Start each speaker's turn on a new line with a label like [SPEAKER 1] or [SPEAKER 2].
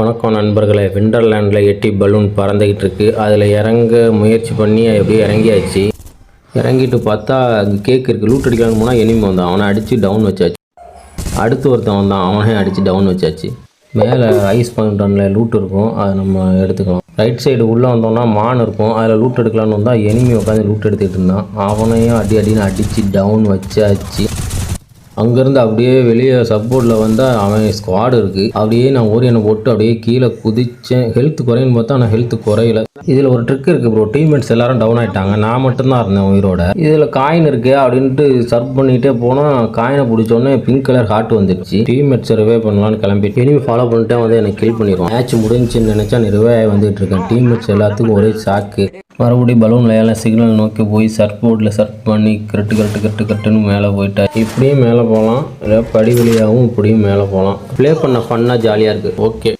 [SPEAKER 1] வணக்கம் நண்பர்களே. விண்டர்லேண்டில் எட்டி பலூன் பறந்துக்கிட்டு இருக்கு அதில் இறங்க முயற்சி பண்ணி எப்படியே இறங்கியாச்சு? இறங்கிட்டு பார்த்தா கேக் இருக்குது லூட் அடிக்கலான்னு போனால் எனிமி வந்தான். அவனை அடித்து டவுன் வச்சாச்சு. அடுத்து ஒருத்தன் வந்தான். அவனையும் அடித்து டவுன் வச்சாச்சு. மேலே ஐஸ் பவுண்டனில் லூட் இருக்கும். அதை நம்ம எடுத்துக்கலாம். ரைட் சைடு உள்ளே வந்தோம்னா மான் இருக்கும். அதில் லூட் எடுக்கலான்னு வந்தால் எனிமி உட்காந்து லூட் எடுத்துக்கிட்டு இருந்தான். அவனையும் அடி அடின்னு அடித்து டவுன் வச்சாச்சு. அங்கேருந்து அப்படியே வெளியே சப்போர்ட்டில் வந்தால் அவன் ஸ்குவாடு இருக்குது அப்படியே நான் ஓரியனை போட்டு அப்படியே கீழே குதிச்சேன். ஹெல்த் குறையுன்னு பார்த்தா ஆனால் ஹெல்த் குறையல. இதில் ஒரு ட்ரிக் இருக்குது ப்ரோ டீம்மேட்ஸ் எல்லாரும் டவுன் ஆகிட்டாங்க நான் மட்டும்தான் இருந்தேன் உயிரோட. இதில் காயின் இருக்கு அப்படின்ட்டு சர்வ் பண்ணிகிட்டே போனால் காயினை பிடிச்சோன்னே பிங்க் கலர் ஹார்ட் வந்துடுச்சு டீம்மேட்ஸை ரிவே பண்ணலான்னு கிளம்பி இனிமே ஃபாலோ பண்ணிட்டே வந்து எனக்கு கில் பண்ணிடுவோம் மேட்ச் முடிஞ்சுன்னு நினச்சா நான் ரிவே வந்துட்டு இருக்கேன். டீம்மேட்ஸ் எல்லாத்துக்கும் ஒரே சாக்கு மறுபடியும் பலூன் எல்லாம் சிக்னல் நோக்கி போய் சர்ஃப் போர்டில் சர்ஃப் பண்ணி கரெக்டு கரெக்டு கரெக்டு கரெக்டுன்னு மேலே போயிட்டா. இப்படியும் மேலே போகலாம். இல்லை படி வழியாகவும் இப்படியும் மேலே போகலாம். ப்ளே பண்ண ஃபன்னாக ஜாலியாக இருக்குது ஓகே